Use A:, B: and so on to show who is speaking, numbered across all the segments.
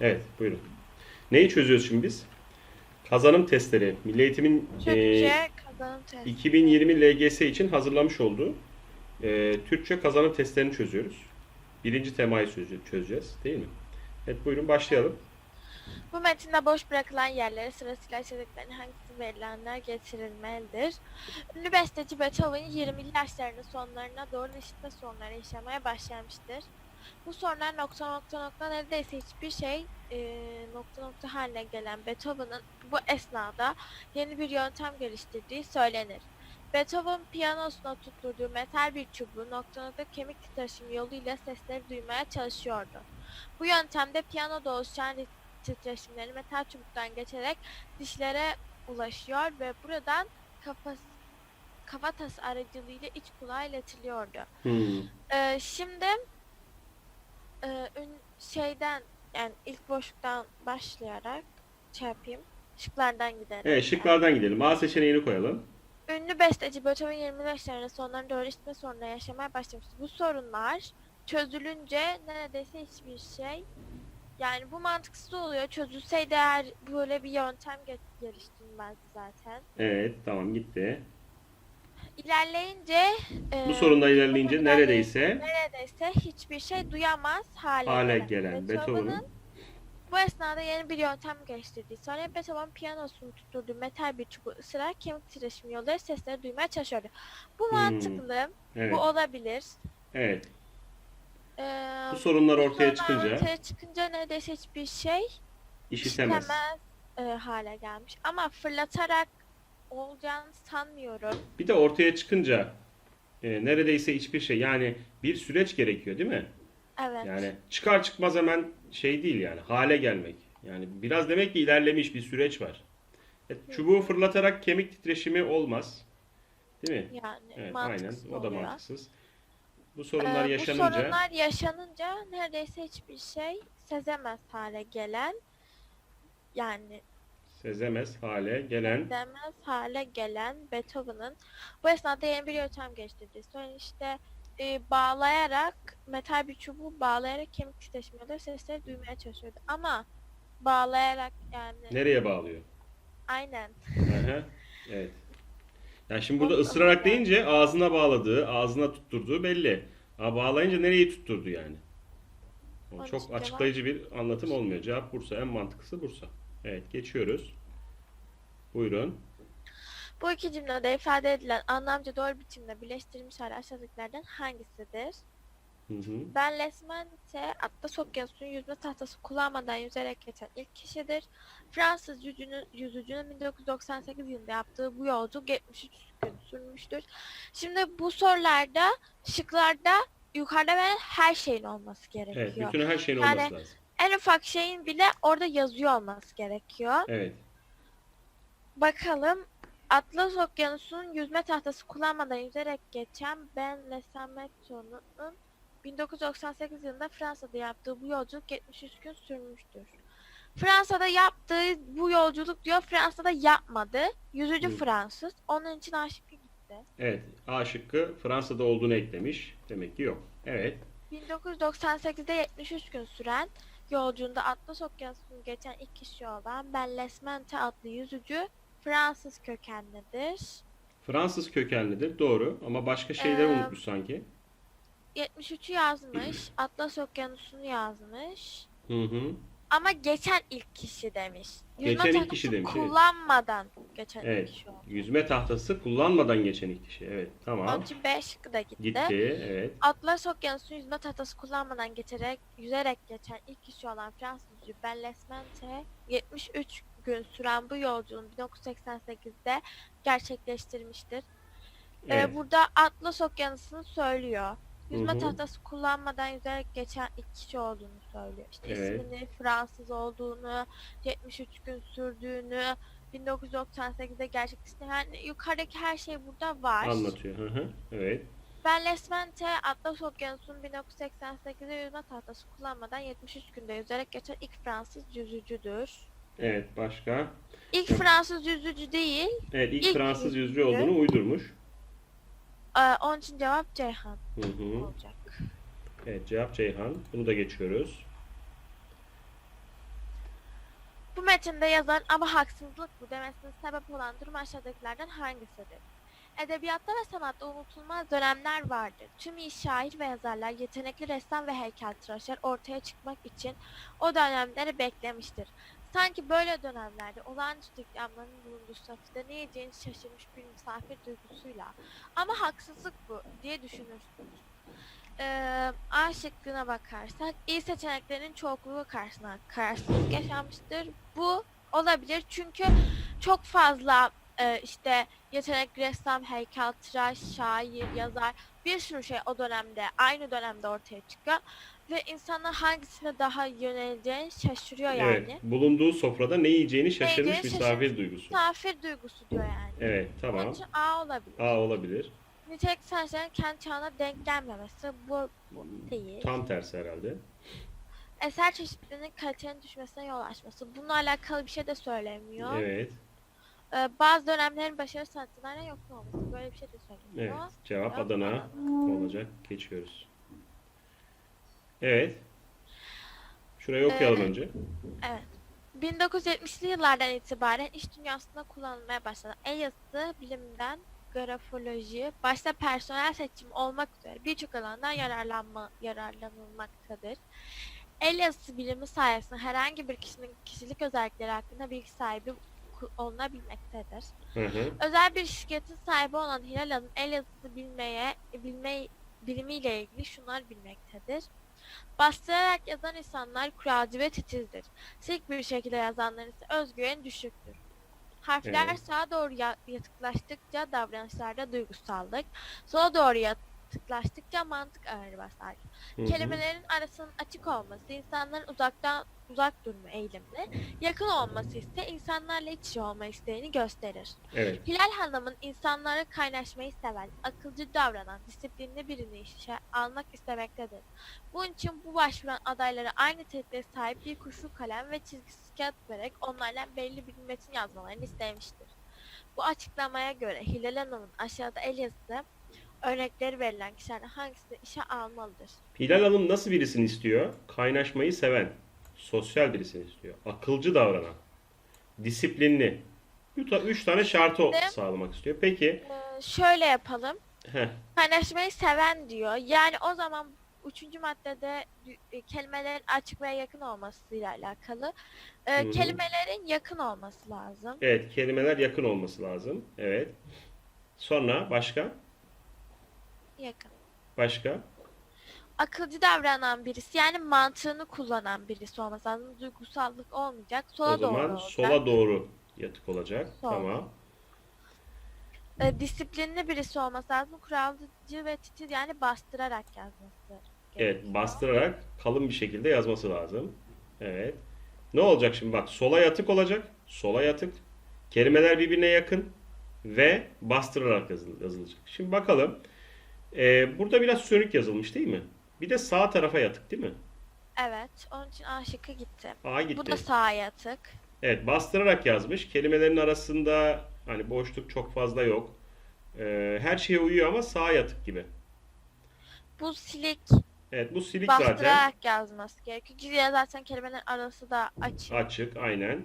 A: Evet, buyurun. Neyi çözüyoruz şimdi biz? Kazanım testleri. Milli Eğitim'in e,
B: Türkçe kazanım testi.
A: 2020 LGS için hazırlamış olduğu e, Türkçe kazanım testlerini çözüyoruz. Birinci temayı çöze- çözeceğiz, değil mi? Evet, buyurun başlayalım.
B: Bu metinde boş bırakılan yerlere sırasıyla içeriklerin hangisi verilenler getirilmelidir. Ünlü besteci Beethoven 20'li yaşlarının sonlarına doğru işitme sorunları yaşamaya başlamıştır. Bu sorunlar nokta nokta nokta neredeyse hiçbir şey e, nokta nokta haline gelen Beethoven'ın bu esnada yeni bir yöntem geliştirdiği söylenir. Beethoven piyanosuna tutturduğu metal bir çubuğu nokta nokta kemik titreşimi yoluyla sesleri duymaya çalışıyordu. Bu yöntemde piyanoda oluşan titreşimleri metal çubuktan geçerek dişlere ulaşıyor ve buradan kafası kafatası aracılığıyla iç kulağa iletiliyordu.
A: Hmm.
B: Ee, şimdi e, ün- şeyden yani ilk boşluktan başlayarak şey yapayım. Şıklardan gidelim.
A: Evet, şıklardan gidelim. A seçeneğini koyalım.
B: Ünlü besteci Beethoven 20 yaşlarında sonlarına doğru işitme sorunları yaşamaya başlamıştı. Bu sorunlar çözülünce neredeyse hiçbir şey yani bu mantıksız oluyor. Çözülseydi eğer böyle bir yöntem ge- geliştirilmezdi zaten.
A: Evet, tamam gitti.
B: İlerleyince
A: Bu
B: e,
A: sorunda ilerleyince neredeyse
B: neredeyse hiçbir şey duyamaz hale,
A: hale
B: gelen.
A: Beethoven'ın
B: bu esnada yeni bir yöntem geliştirdiği sonra Beethoven piyanosunu tutturduğu metal bir çubuğu ısırarak kemik titreşimi yolları sesleri duymaya çalışıyordu. Bu
A: Hmm,
B: mantıklı,
A: evet,
B: bu olabilir.
A: evet.
B: Ee,
A: Bu sorunlar
B: bu
A: ortaya
B: sorunlar
A: çıkınca
B: ortaya çıkınca neredeyse hiçbir şey
A: işitemez.
B: işlemez e, hale gelmiş. Ama fırlatarak olacağını sanmıyorum.
A: Bir de ortaya çıkınca e, neredeyse hiçbir şey yani bir süreç gerekiyor değil mi?
B: Evet.
A: Yani çıkar çıkmaz hemen şey değil yani hale gelmek. Yani biraz demek ki ilerlemiş bir süreç var. Evet, çubuğu fırlatarak kemik titreşimi olmaz. Değil mi?
B: Yani
A: Evet, aynen.
B: mantıksız
A: O da
B: oluyor.
A: mantıksız. Bu sorunlar
B: Ee,
A: yaşanınca
B: Bu sorunlar yaşanınca neredeyse hiçbir şey sezemez hale gelen yani
A: sezemez hale gelen
B: sezemez hale gelen Beethoven'ın bu esnada yeni bir yöntem geliştirdiği sonra işte e, bağlayarak metal bir çubuğu bağlayarak kemik titreşimiyle sesleri duymaya çalışıyordu ama bağlayarak yani
A: nereye bağlıyor?
B: aynen
A: Aha, evet. Yani şimdi burada ısırarak deyince ağzına bağladığı, ağzına tutturduğu belli. Ama bağlayınca nereyi tutturdu yani? O
B: Onun
A: çok açıklayıcı bir anlatım olmuyor. Cevap Bursa. En mantıklısı Bursa. Evet, geçiyoruz. Buyurun.
B: Bu iki cümlede ifade edilen anlamca doğru biçimde birleştirilmiş hali aşağıdakilerden hangisidir?
A: Hı hı.
B: Ben Lesmente Atlas Okyanusu'nun yüzme tahtası kullanmadan yüzerek geçen ilk kişidir. Fransız yüzücünün, yüzücünün 1998 yılında yaptığı bu yolculuk 73 gün sürmüştür. Şimdi bu sorularda şıklarda yukarıda verilen her şeyin olması
A: Evet,
B: gerekiyor.
A: bütün her şeyin
B: Yani-
A: olması lazım.
B: En ufak şeyin bile orada yazıyor olması gerekiyor.
A: Evet.
B: Bakalım Atlas Okyanusu'nun yüzme tahtası kullanmadan yüzerek geçen Ben Lesametto'nun 1998 yılında Fransa'da yaptığı bu yolculuk 73 gün sürmüştür. Fransa'da yaptığı bu yolculuk diyor Fransa'da yapmadı. Yüzücü
A: Hı.
B: Fransız. Onun için aşık gitti.
A: Evet. A şıkkı Fransa'da olduğunu eklemiş. Demek ki yok. Evet.
B: 1998'de 73 gün süren yolculuğunda Atlas Okyanusu'nu geçen ilk kişi olan Ben Lesmente adlı yüzücü Fransız kökenlidir.
A: Fransız kökenlidir. Doğru. Ama başka şeyleri
B: Ee,
A: unutmuş sanki.
B: 73'ü yazmış. Atlas Okyanusu'nu yazmış.
A: Hı hı.
B: Ama geçen ilk kişi demiş. Yüzme
A: Geçen ilk
B: tahtası
A: kişi demiş, evet.
B: Kullanmadan geçen
A: Evet.
B: ilk kişi oldu.
A: Yüzme tahtası kullanmadan geçen ilk kişi. Evet.
B: Onun
A: Tamam.
B: için B şıkkı da gitti.
A: Gitti. Evet.
B: Atlas Okyanusu'nu yüzme tahtası kullanmadan geçerek, yüzerek geçen ilk kişi olan Fransız Ben Lesmente 73 gün süren bu yolculuğun 1988'de gerçekleştirmiştir. Ee,
A: Evet.
B: burada Atlas Okyanusu'nu söylüyor. Yüzme
A: Hı hı.
B: tahtası kullanmadan yüzerek geçen ilk kişi olduğunu söylüyor. İşte
A: Evet.
B: ismini Fransız olduğunu, 73 gün sürdüğünü, 1998'de gerçekleştiğini yani yukarıdaki her şey burada var.
A: Anlatıyor. Hı hı. Evet.
B: Ben Lesmente Atlas Okyanusu'nun 1988'de yüzme tahtası kullanmadan 73 günde yüzerek geçen ilk Fransız yüzücüdür.
A: Evet. Başka?
B: İlk. Fransız yüzücü değil,
A: Evet. ilk
B: İlk
A: Fransız yüzücü
B: yüzücü.
A: olduğunu uydurmuş.
B: Ee, onun için cevap Ceyhan
A: Hı hı.
B: olacak.
A: Evet. Cevap Ceyhan. Bunu da geçiyoruz.
B: Bu metinde yazan ama haksızlık bu demesine sebep olan durum aşağıdakilerden hangisidir? Edebiyatta ve sanatta unutulmaz dönemler vardır. Tüm iyi şair ve yazarlar, yetenekli ressam ve heykeltıraşlar ortaya çıkmak için o dönemleri beklemiştir. Sanki böyle dönemlerde olağanüstü ikramların bulunduğu statüde ne yiyeceğini şaşırmış bir misafir duygusuyla ama haksızlık bu diye düşünürsünüz. Ee, A şıkkına bakarsak iyi seçeneklerin çokluğu karşısına kararsızlık yaşanmıştır. Bu olabilir çünkü çok fazla e, işte yetenekli ressam, heykeltıraş, şair, yazar bir sürü şey o dönemde aynı dönemde ortaya çıkıyor ve insanlar hangisine daha yöneleceğini şaşırıyor yani.
A: Evet. Bulunduğu sofrada ne yiyeceğini şaşırmış
B: yiyeceğini
A: misafir
B: şaşırmış.
A: duygusu.
B: Misafir duygusu diyor yani.
A: Evet
B: Onun
A: tamam.
B: için A olabilir.
A: A olabilir.
B: Nitelik sanatçıların kendi çağına denk gelmemesi bu, bu değil.
A: Tam tersi herhalde.
B: Eser çeşitliliğinin kalitenin düşmesine yol açması. Bununla alakalı bir şey de söylemiyor.
A: Evet.
B: Ee, bazı dönemlerin başarı sanatçılarına yakın olması. Böyle bir şey de
A: Evet.
B: söylemiyor.
A: Cevap
B: Cevap
A: Adana olacak. Geçiyoruz. Evet. Şurayı okuyalım
B: Ee,
A: önce.
B: Evet. 1970'li yıllardan itibaren iş dünyasında kullanılmaya başlanan el yazısı biliminden grafoloji, başta personel seçim olmak üzere birçok alandan yararlanma, yararlanılmaktadır. El yazısı bilimi sayesinde herhangi bir kişinin kişilik özellikleri hakkında bilgi sahibi ku- olunabilmektedir.
A: Hı hı.
B: Özel bir şirketin sahibi olan Hilal Hanım el yazısı bilmeye, bilme, bilimiyle ilgili şunlar bilmektedir. Bastırarak yazan insanlar kuralcı ve titizdir. Silik bir şekilde yazanların ise özgüveni düşüktür. Harfler
A: Evet.
B: sağa doğru ya- yatıklaştıkça davranışlarda duygusallık, sola doğru yatıklaştıkça mantık ağır basar.
A: Hı hı.
B: Kelimelerin arasının açık olması insanların uzaktan uzak durma eğilimini, yakın olması ise insanlarla iç içe olma isteğini gösterir.
A: Evet.
B: Hilal Hanım'ın insanlara kaynaşmayı seven, akılcı davranan, disiplinli birini işe almak istemektedir. Bunun için bu başvuran adaylara aynı niteliklere sahip bir kurşun kalem ve çizgisiz kağıt vererek onlarla belli bir metin yazmalarını istemiştir. Bu açıklamaya göre Hilal Hanım'ın aşağıda el yazısı örnekleri verilen kişilerden hangisini işe almalıdır?
A: Hilal Hanım nasıl birisini istiyor? Kaynaşmayı seven, sosyal birisini istiyor. Akılcı davranan, disiplinli. Üç, üç tane şartı
B: Şimdi-
A: sağlamak istiyor. Peki,
B: Ee, şöyle yapalım.
A: heh,
B: Kaynaşmayı seven diyor. Yani o zaman üçüncü maddede e, kelimelerin açık ve yakın olmasıyla alakalı. E,
A: hı.
B: kelimelerin yakın olması lazım.
A: evet kelimeler yakın olması lazım. Evet. Sonra başka?
B: Yakın.
A: Başka?
B: Akılcı davranan birisi yani mantığını kullanan birisi olması lazım. Duygusallık olmayacak. Sola
A: o zaman
B: doğru olacak.
A: sola doğru yatık olacak.
B: Sol.
A: Tamam.
B: E, disiplinli birisi olması lazım. Kuralcı ve titiz yani bastırarak yazması
A: Evet, bastırarak kalın bir şekilde yazması lazım. Evet. Ne olacak şimdi bak sola yatık olacak. Sola yatık. Kelimeler birbirine yakın ve bastırarak yazıl- yazılacak. Şimdi bakalım. Ee, burada biraz sönük yazılmış değil mi? Bir de sağ tarafa yatık değil mi?
B: Evet. Onun için A şıkkı gitti.
A: A gitti.
B: Bu da sağa yatık.
A: Evet, bastırarak yazmış. Kelimelerin arasında hani boşluk çok fazla yok. Ee, her şeye uyuyor ama sağa yatık gibi.
B: Bu silik
A: Evet, bu silik zaten.
B: bastırarak yazması gerekiyor. Çünkü zaten kelimelerin arası da açık.
A: Açık, aynen.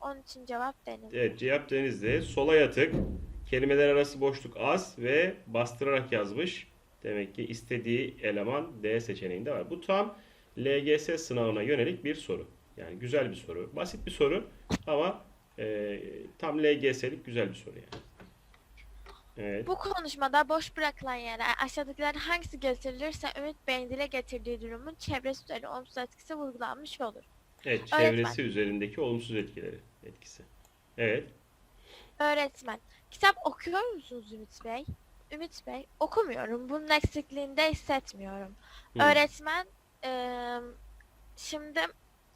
B: Onun için cevap deniz.
A: Evet, cevap denizde. Sola yatık. Kelimeler arası boşluk az ve bastırarak yazmış. Demek ki istediği eleman D seçeneğinde var. Bu tam LGS sınavına yönelik bir soru. Yani güzel bir soru. Basit bir soru ama e, tam LGS'lik güzel bir soru yani. Evet.
B: Bu konuşmada boş bırakılan yerler aşağıdakilerden hangisi gösterilirse Ümit Bey'in dile getirdiği durumun çevresi üzerine olumsuz etkisi vurgulanmış olur.
A: Evet,
B: Öğretmen.
A: çevresi üzerindeki olumsuz etkileri, etkisi. Evet.
B: Öğretmen. Kitap okuyor musunuz Ümit Bey? Ümit Bey, okumuyorum. Bunun eksikliğini de hissetmiyorum.
A: Hı.
B: Öğretmen, eee, şimdi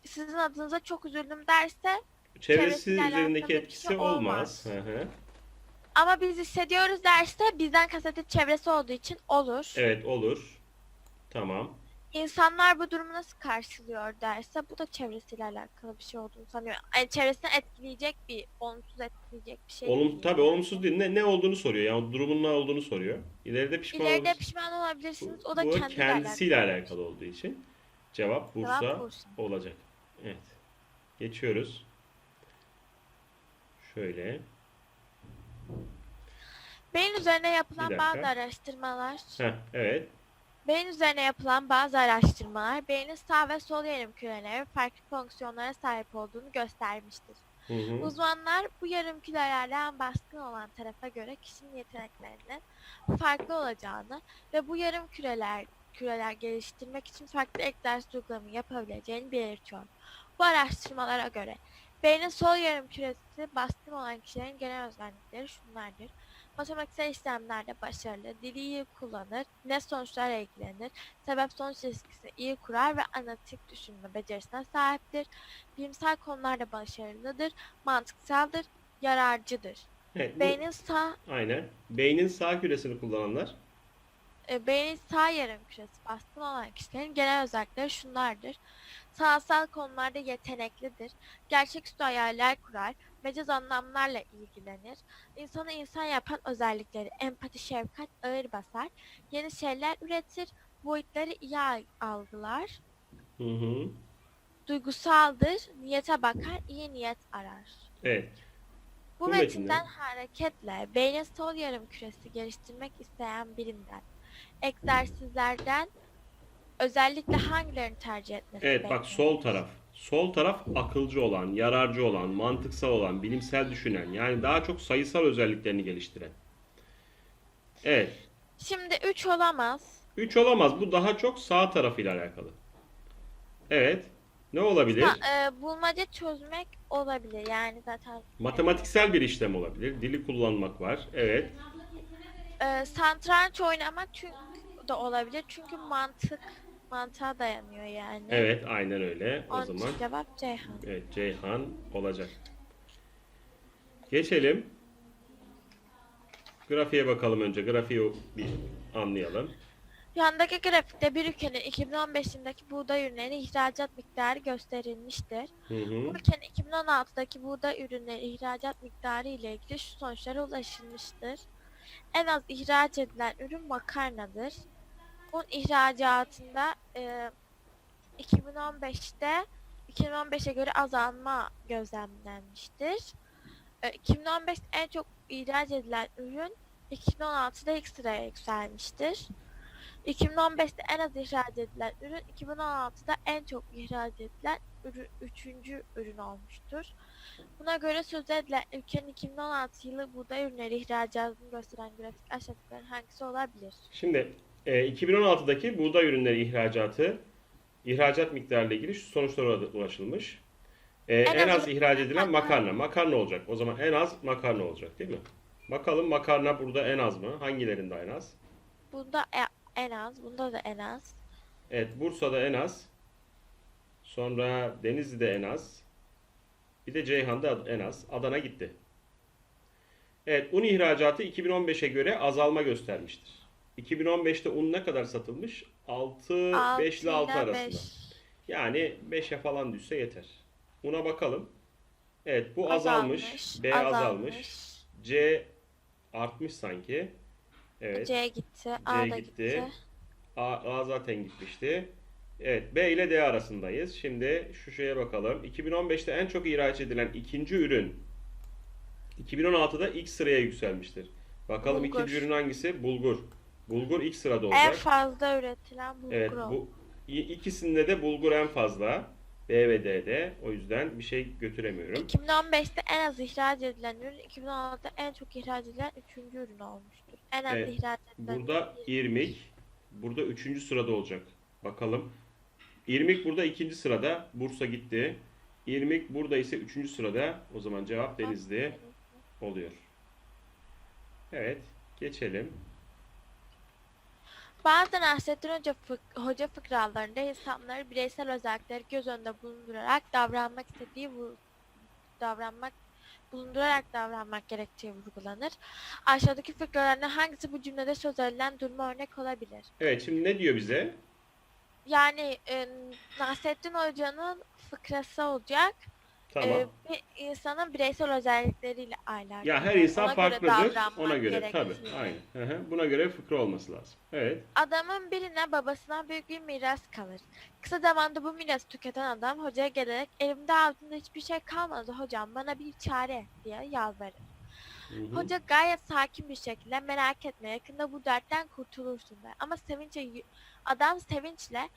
B: sizin adınıza çok üzüldüm derse
A: Çevresi
B: çevresiyle alakalı
A: üzerindeki
B: bir
A: etkisi
B: şey olmaz.
A: Hı hı.
B: ama biz hissediyoruz derse bizden kastettiği çevresi olduğu için olur.
A: Evet, olur. Tamam.
B: İnsanlar bu durumu nasıl karşılıyor derse bu da çevresiyle alakalı bir şey olduğunu sanıyorum. Yani çevresini etkileyecek bir, olumsuz etkileyecek bir şey
A: Olum,
B: değil.
A: tabii olumsuz değil. Ne, ne olduğunu soruyor. Yani durumun ne olduğunu soruyor. İleride pişman
B: İleride
A: olursun.
B: pişman olabilirsiniz. O da
A: bu
B: kendiyle
A: kendisiyle
B: alakalı.
A: alakalı olduğu için cevap Bursa,
B: Cevap Bursa.
A: olacak. Evet. Geçiyoruz. Şöyle.
B: Beyin üzerine yapılan bazı araştırmalar
A: Heh, evet.
B: Beyin üzerine yapılan bazı araştırmalar beynin sağ ve sol yarım küreleri farklı fonksiyonlara sahip olduğunu göstermiştir.
A: Hı hı.
B: Uzmanlar bu yarım kürelerle en baskın olan tarafa göre kişinin yeteneklerinin farklı olacağını ve bu yarım küreler küreler geliştirmek için farklı egzersiz uygulama yapabileceğini belirtiyor. Bu araştırmalara göre beynin sol yarım küresi baskın olan kişilerin genel özellikleri şunlardır. Matematiksel işlemlerde başarılı, dili iyi kullanır, net sonuçlarla ilgilenir, sebep sonuç ilişkisini iyi kurar ve analitik düşünme becerisine sahiptir. Bilimsel konularda başarılıdır, mantıksaldır, yararcıdır.
A: Evet, bu-
B: Beynin sağ
A: Aynen. Beynin sağ küresini kullananlar.
B: e, beynin sağ yarım küresi baskın olan kişilerin genel özellikleri şunlardır. Sanatsal konularda yeteneklidir, gerçeküstü hayaller kurar, mecaz anlamlarla ilgilenir, insanı insan yapan özellikleri empati, şefkat ağır basar, yeni şeyler üretir, boyutları iyi al- algılar,
A: Hı hı.
B: duygusaldır, niyete bakar, iyi niyet arar.
A: Evet.
B: Bu
A: Bu
B: metinden
A: metinden-
B: hareketle beynin sol yarım küresi geliştirmek isteyen birinden egzersizlerden özellikle hangilerini tercih etmesi
A: Evet bak sol taraf. Sol taraf akılcı olan, yararcı olan, mantıksal olan, bilimsel düşünen. Yani daha çok sayısal özelliklerini geliştiren. Evet.
B: Şimdi 3 olamaz.
A: 3 olamaz. Bu daha çok sağ tarafıyla alakalı. Evet. Ne olabilir?
B: Ha, e, bulmaca çözmek olabilir. Yani zaten
A: Matematiksel bir işlem olabilir. Dili kullanmak var. Evet.
B: e, satranç oynamak çünkü da olabilir. Çünkü mantık mantığa dayanıyor yani.
A: Evet, aynen öyle. O
B: Onun
A: zaman
B: için cevap Ceyhan.
A: evet Ceyhan olacak. Geçelim. Grafiğe bakalım önce. Grafiği bir anlayalım.
B: Yandaki grafikte bir ülkenin 2015 yılındaki buğday ürünlerinin ihracat miktarı gösterilmiştir.
A: Hı hı.
B: Bu ülkenin 2016'daki buğday ürünleri ihracat miktarı ile ilgili şu sonuçlara ulaşılmıştır. En az ihraç edilen ürün makarnadır. Bunun ihracatında e, 2015'te 2015'e göre azalma gözlemlenmiştir. E, 2015'te en çok ihraç edilen ürün 2016'da ilk sıraya yükselmiştir. 2015'te en az ihraç edilen ürün 2016'da en çok ihraç edilen ürün, üçüncü ürün olmuştur. Buna göre söz edilen ülkenin 2016 yılı buğday ürünleri ihracatını gösteren grafik aşağıdakilerin hangisi olabilir?
A: Şimdi e, 2016'daki buğday ürünleri ihracatı ihracat miktarıyla ilgili şu sonuçlara ulaşılmış. E, en,
B: az
A: az ihraç edilen
B: makarna.
A: makarna. Makarna olacak. O zaman en az makarna olacak değil mi? Bakalım makarna burada en az mı? Hangilerinde en az?
B: Bunda e- en az, bunda da en az.
A: Evet Bursa'da en az. Sonra Denizli'de en az. Bir de Ceyhan'da en az. Adana gitti. Evet un ihracatı 2015'e göre azalma göstermiştir. 2015'te un ne kadar satılmış? 6, 5 ile 6
B: ile
A: arasında.
B: beş.
A: Yani 5'e falan düşse yeter. Una bakalım. Evet bu azalmış. B azalmış. C artmış sanki. Evet.
B: C gitti, A da
A: gitti.
B: gitti.
A: A, A zaten gitmişti. Evet B ile D arasındayız. Şimdi şu şeye bakalım. 2015'te en çok ihraç edilen ikinci ürün 2016'da ilk sıraya yükselmiştir. Bakalım
B: Bulgur.
A: ikinci ürün hangisi? Bulgur. Bulgur ilk sırada
B: En
A: olacak.
B: fazla üretilen bulgur
A: Evet bu ikisinde de bulgur en fazla. B ve D'de. O yüzden bir şey götüremiyorum.
B: 2015'te en az ihraç edilen ürün, 2016'da en çok ihraç edilen üçüncü ürün olmuştur. En az
A: Evet,
B: ihraç edilen
A: Burada
B: ürün-
A: irmik. Burada üçüncü sırada olacak. Bakalım. İrmik burada ikinci sırada. Bursa gitti. İrmik burada ise üçüncü sırada. O zaman cevap Denizli oluyor. Evet. Geçelim.
B: Bazen Nasrettin Hoca, fık- Hoca fıkralarında insanları bireysel özellikleri göz önünde bulundurarak davranmak istediği bu davranmak bulundurarak davranmak gerektiği vurgulanır. Aşağıdaki fıkralardan hangisi bu cümlede söz edilen duruma örnek olabilir?
A: Evet şimdi ne diyor bize?
B: Yani e, Nasrettin Hoca'nın fıkrası olacak.
A: Tamam.
B: Ee, bir insanın bireysel özellikleriyle alakalı.
A: ya her insan
B: Ona göre
A: farklıdır.
B: davranmak
A: Ona göre tabii.
B: gerektiğini.
A: Aynen. Hı hı. Buna göre fıkra olması lazım. Evet.
B: Adamın birine babasından büyük bir miras kalır. Kısa zamanda bu mirası tüketen adam hocaya gelerek elimde ağzımda hiçbir şey kalmadı hocam bana bir çare diye yalvarır.
A: Hı hı.
B: Hoca gayet sakin bir şekilde merak etme yakında bu dertten kurtulursun der. Ama sevinçle adam sevinçle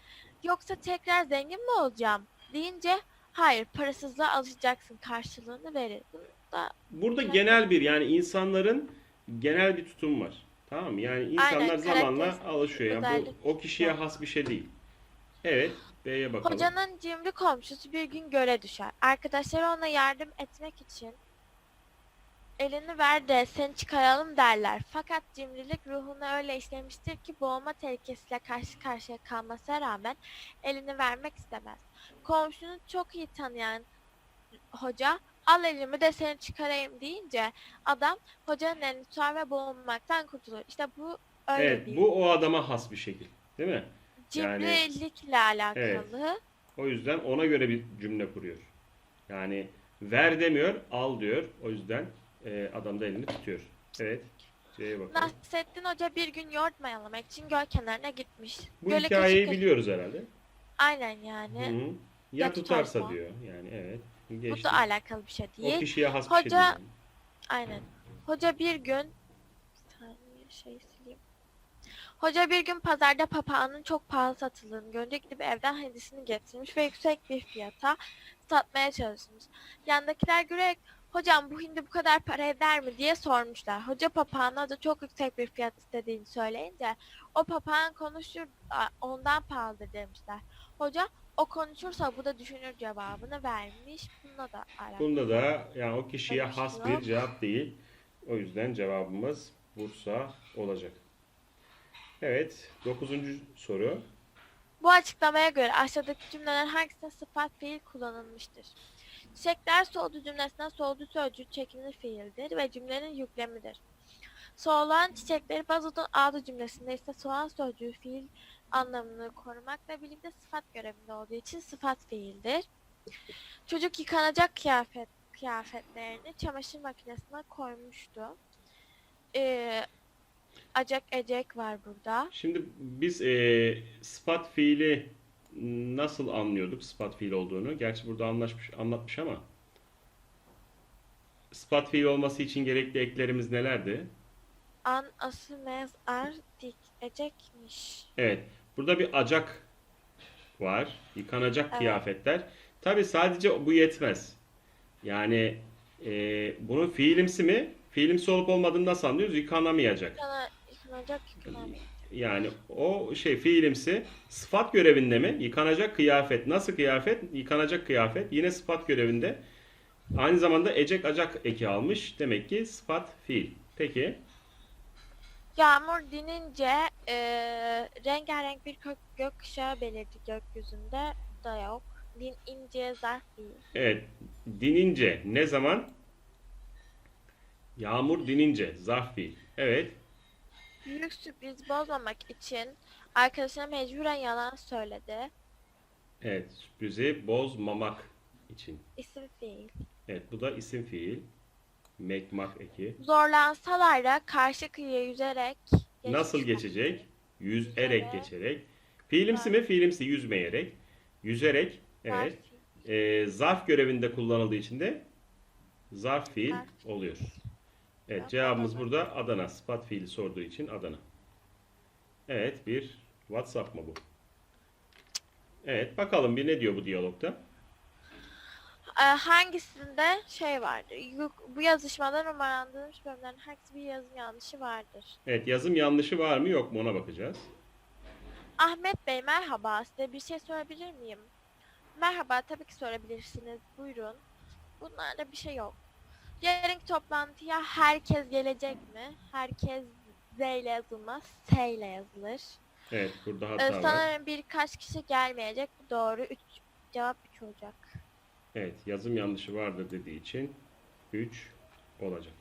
B: yoksa tekrar zengin mi olacağım deyince hayır parasızlığa alışacaksın karşılığını verir. Da
A: Burada
B: Evet.
A: genel bir yani insanların genel bir tutum var. Tamam mı? Yani insanlar
B: Aynen,
A: zamanla alışıyor. Yani bu o kişiye
B: yani.
A: has bir şey değil. Evet. B'ye bakalım.
B: Hocanın cimri komşusu bir gün göle düşer. Arkadaşları ona yardım etmek için elini ver de seni çıkaralım derler. Fakat cimrilik ruhuna öyle işlemiştir ki boğulma tehlikesiyle karşı karşıya kalmasına rağmen elini vermek istemez. Komşunu çok iyi tanıyan hoca al elimi de seni çıkarayım deyince adam hocanın elini tutar ve boğulmaktan kurtulur. İşte bu öyle
A: Evet,
B: bir
A: bu o adama has bir şekil. Değil mi? yani-
B: cimrilikle alakalı.
A: O yüzden ona göre bir cümle kuruyor. Yani ver demiyor, al diyor. O yüzden e, adam da elini tutuyor. Evet.
B: Nasrettin Hoca bir gün yoğurt mayalamak için göl kenarına gitmiş.
A: Bu
B: Göle
A: hikayeyi
B: kaşık-
A: biliyoruz herhalde.
B: Aynen yani.
A: Hı hı.
B: Ya
A: Ya tutarsa
B: tutarsa?
A: diyor. Yani evet.
B: Bu
A: Geçti.
B: da alakalı bir şey
A: O
B: değil.
A: kişiye has bir şey
B: Hoca-
A: değil. yani.
B: Aynen. Hoca bir gün bir şey sileyim. Hoca bir gün pazarda papağanın çok pahalı satıldığını görünce gidip evden hedisini getirmiş ve yüksek bir fiyata satmaya çalışmış. Yandakiler gülerek hocam bu hindi bu kadar para eder mi diye sormuşlar. Hoca papağana da çok yüksek bir fiyat istediğini söyleyince o papağan konuşur ondan pahalıdır demişler. Hoca o konuşursa bu da düşünür cevabını vermiş. Bununla da alakalı.
A: Bunda da yani o kişiye
B: şey
A: has bir cevap değil. O yüzden cevabımız Bursa olacak. Evet. Dokuzuncu soru.
B: Bu açıklamaya göre aşağıdaki cümlelerin hangisinde sıfat fiil kullanılmıştır? Çiçekler soğudu cümlesinden soğudu sözcüğü çekimli fiildir ve cümlenin yüklemidir. Soğulan çiçekleri bazıdan ağdı cümlesinde ise soğan sözcüğü fiil anlamını korumakla birlikte sıfat görevinde olduğu için sıfat fiildir. Çocuk yıkanacak kıyafet kıyafetlerini çamaşır makinesine koymuştu. Ee, acak ecek var burada.
A: Şimdi biz e, sıfat fiili nasıl anlıyorduk sıfat fiil olduğunu? Gerçi burada anlaşmış, anlatmış ama sıfat fiil olması için gerekli eklerimiz nelerdi?
B: An, ası, mez, ar, dik, ecekmiş.
A: Evet. Burada bir acak var. Yıkanacak
B: Evet.
A: kıyafetler. Tabi sadece bu yetmez. Yani e, bunun fiilimsi mi? Fiilimsi olup olmadığını nasıl anlıyoruz? Yıkanamayacak.
B: Yıkana, yıkanacak, yıkanamayacak.
A: Yani o şey fiilimsi sıfat görevinde mi? Yıkanacak kıyafet. Nasıl kıyafet? Yıkanacak kıyafet. Yine sıfat görevinde. Aynı zamanda ecek acak eki almış. Demek ki sıfat fiil. Peki.
B: Yağmur dinince e, rengarenk bir gök, gökkuşağı belirdi gökyüzünde. Da yok. Din ince zarf değil.
A: Evet. Dinince ne zaman? Yağmur dinince. Zarf fiil. Evet.
B: Büyük sürpriz bozmamak için arkadaşına mecburen yalan söyledi.
A: Evet. Sürprizi bozmamak için.
B: İsim fiil.
A: Evet. Bu da isim fiil. Mekmak eki.
B: Zorlansalar da karşı kıyıya yüzerek
A: Nasıl geçecek? Yüzerek geçerek. Fiilimsi mi? Fiilimsi yüzmeyerek. Yüzerek. Evet. Ee, zarf görevinde kullanıldığı için de zarf fiil oluyor. Evet cevabımız burada Adana. Sıfat fiili sorduğu için Adana. Evet bir WhatsApp mı bu? Evet bakalım bir ne diyor bu diyalogda?
B: Ee, hangisinde şey vardır? Yuk- Bu yazışmada numaralandırılmış bölümlerin hangisi bir yazım yanlışı vardır?
A: Evet yazım yanlışı var mı yok mu ona bakacağız.
B: Ahmet Bey merhaba. Size bir şey sorabilir miyim? Merhaba tabii ki sorabilirsiniz. Buyurun. Bunlarda bir şey yok. Yarınki toplantıya herkes gelecek mi? Herkes Z ile yazılmaz. S ile yazılır.
A: Evet burada
B: Ee,
A: hata var.
B: sanırım birkaç kişi gelmeyecek. Bu doğru. Üç, cevap 3 olacak.
A: Evet yazım yanlışı vardır dediği için 3 olacak.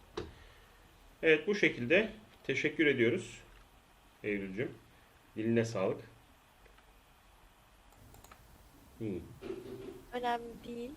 A: Evet bu şekilde teşekkür ediyoruz Eylül'cüm. Diline sağlık. Hmm.
B: Önemli değil.